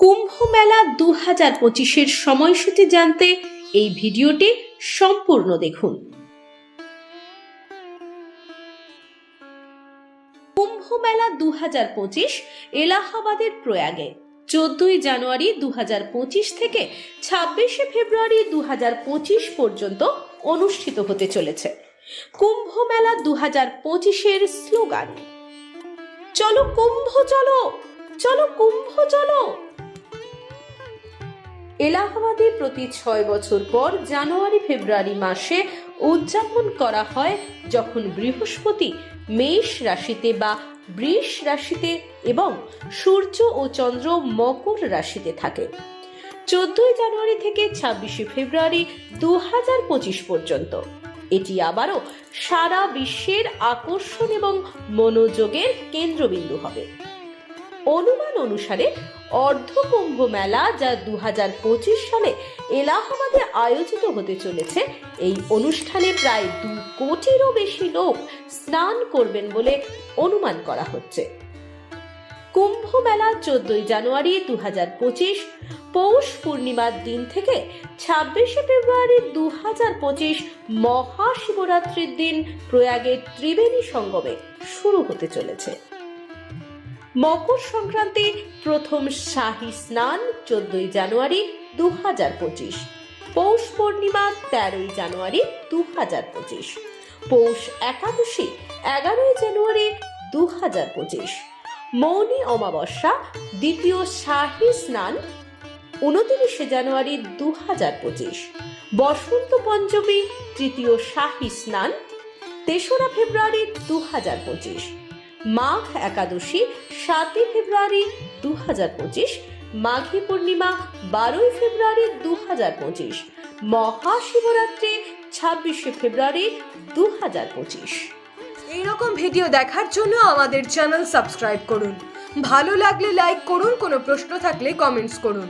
কুম্ভ মেলা দু হাজার পঁচিশের সময়সূচি জানতে এই ভিডিওটি সম্পূর্ণ দেখুন। কুম্ভ মেলা দু হাজার পঁচিশ এলাহাবাদের প্রয়াগে, চোদ্দই জানুয়ারি দু হাজার পঁচিশ থেকে ছাব্বিশে ফেব্রুয়ারি দু হাজার পঁচিশ পর্যন্ত অনুষ্ঠিত হতে চলেছে। কুম্ভ মেলা দু হাজার পঁচিশের স্লোগান, চলো কুম্ভ চলো চলো কুম্ভ চলো। এলাহাবাদে প্রতি ছয় বছর পর জানুয়ারি ফেব্রুয়ারি মাসে উদযাপন করা হয় যখন বৃহস্পতি মেষ রাশিতে বা বৃষ রাশিতে এবং সূর্য ও চন্দ্র মকর রাশিতে থাকে। চোদ্দই জানুয়ারি থেকে ছাব্বিশে ফেব্রুয়ারি দু হাজার পঁচিশ পর্যন্ত। এটি আবারও সারা বিশ্বের আকর্ষণ এবং মনোযোগের কেন্দ্রবিন্দু হবে। অনুমান অনুসারে অর্ধকুম্ভ মেলা যা দু সালে এলাহাবাদে আয়োজিত হতে চলেছে, এই অনুষ্ঠানে প্রায় দু কোটিরও বেশি লোক স্নান করবেন বলে অনুমান করা হচ্ছে। কুম্ভ মেলা চোদ্দই জানুয়ারি দু পঁচিশ, পৌষ পূর্ণিমার দিন থেকে ছাব্বিশে ফেব্রুয়ারি দু হাজার পঁচিশ মহাশিবরাত্রির দিন প্রয়াগের ত্রিবেণী সঙ্গমে শুরু হতে চলেছে। মকর সংক্রান্তি প্রথম শাহী স্নান চোদ্দই জানুয়ারি দু হাজার পঁচিশ। পৌষ পূর্ণিমা তেরোই জানুয়ারি দু হাজার পঁচিশ। পৌষ একাদশী এগারোই জানুয়ারি দু হাজার পঁচিশ। মৌনী অমাবস্যা দ্বিতীয় শাহী স্নান উনতিরিশে জানুয়ারি দু হাজার পঁচিশ। বসন্ত পঞ্চমী তৃতীয় শাহী স্নান তেসরা ফেব্রুয়ারি দু হাজার পঁচিশ। মাঘ একাদশী, সাতই ফেব্রুয়ারি দু হাজার পঁচিশ, মাঘী পূর্ণিমা বারোই ফেব্রুয়ারি দু হাজার পঁচিশ, মহাশিবরাত্রি ছাব্বিশে ফেব্রুয়ারি দু হাজার পঁচিশ। এইরকম ভিডিও দেখার জন্য আমাদের চ্যানেল সাবস্ক্রাইব করুন। ভালো লাগলে লাইক করুন, কোনো প্রশ্ন থাকলে কমেন্টস করুন।